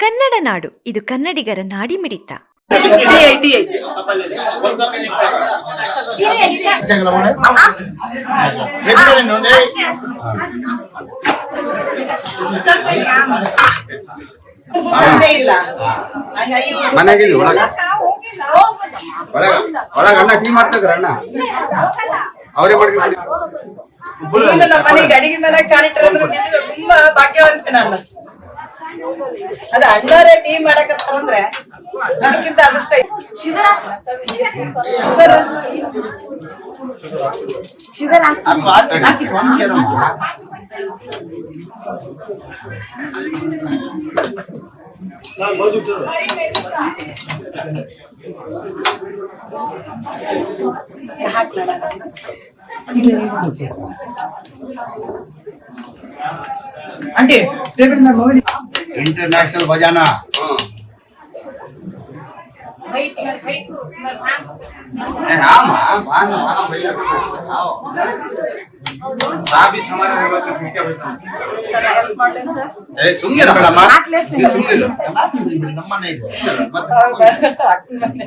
ಕನ್ನಡ ನಾಡು. ಇದು ಕನ್ನಡಿಗರ ನಾಡಿ ಮಿಡಿತ. ಮನೆಗೆ ಒಳಗ. ಒಳಗ ಒಳಗ ಅಣ್ಣ ಟೀ ಮಾಡ್ತಿದ್ರ ಅಣ್ಣ? ಅವರೇ ಮಾಡ್ಕೊಂಡು ನೀನು ನಮ್ಮ ಮನೆಗೆ ಅಡಿಗೆ ಮೇಲೆ ಕಾಲಿಟ್ಟಿರೋದ್ರ ತುಂಬಾ ಭಾಗ್ಯವಂತ ನಾನು. ಅದ ಅಣ್ಣರೇ ಟೀ ಮಾಡಕತ್ತಾರಂದ್ರೆ ನನಗಿಂತ ಅದೃಷ್ಟ ಶುಗರ್ ಶುಗರ್ ಹಾಕ್ಲಣ್ಣ ಆಂಟಿ ಟೇಬಲ್ ಮೇಲೆ ಮೊಬೈಲ್ ಇಂಟರ್ನ್ಯಾಷನಲ್ ಬಜಾನಾ ಹೆಲ್ಪ್ ಮಾಡ್ಲೇನ್ ಸರ್ ಸುಮ್ಮನೆ ಬೇಡಮ್ಮ ನೀ ಸುಮ್ಮನೆ ನಮ್ಮನೆ ಇದು. ಮನೆ.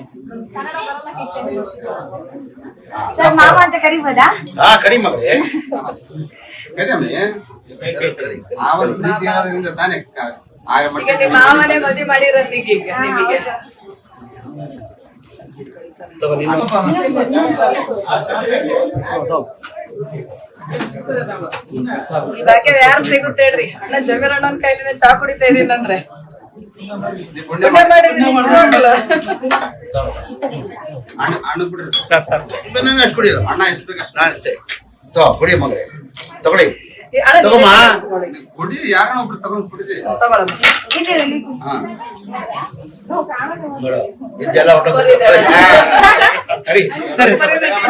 ಸರ್ ಮಾವ ಅಂತ ಕರಿಬೋದಾ? ಹಾ ಕಡಿ ಮಗಳೇ. ಅವನು ಪ್ರೀತಿ ಅನ್ನೋದ್ರಿಂದ ತಾನೇ ಆಗ ಈಗ ನಿಮ್ಮ ಮಾವನೇ ಮದುವೆ ಮಾಡಿರೋದು ಈಗ ಈಗ ನಿಮಗೆ ಈ ಯಾರು ಸಿಗುತ್ತೆ ಹೇಳ್ರಿ ಅಣ್ಣ ಜಮೀರ್ ಅಣ್ಣನ ಕೈಲಿನ ಚಾ ಕುಡಿತಾ. ಅಣ್ಣ ಅಷ್ಟು ಕುಡಿಯೋದು ಅಣ್ಣ ಎಷ್ಟು ಬೇಕು ಅಷ್ಟೇ ಕುಡಿಯ ಕುಡಿ ಮಗಳೇ ತಗೊಳ್ಳಿ ತಗೊಮ್ಮ ಕುಡಿ ಯಾರನ್ನ ಒಬ್ರು ತಗೊಂಡು ಕುಡಿದಿ ಇದೆಲ್ಲ ಕಡಿ.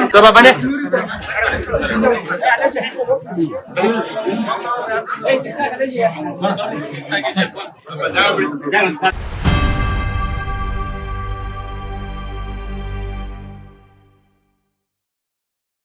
ಸ್ವಲ್ಪ ಬನ್ನಿ. ಹಾ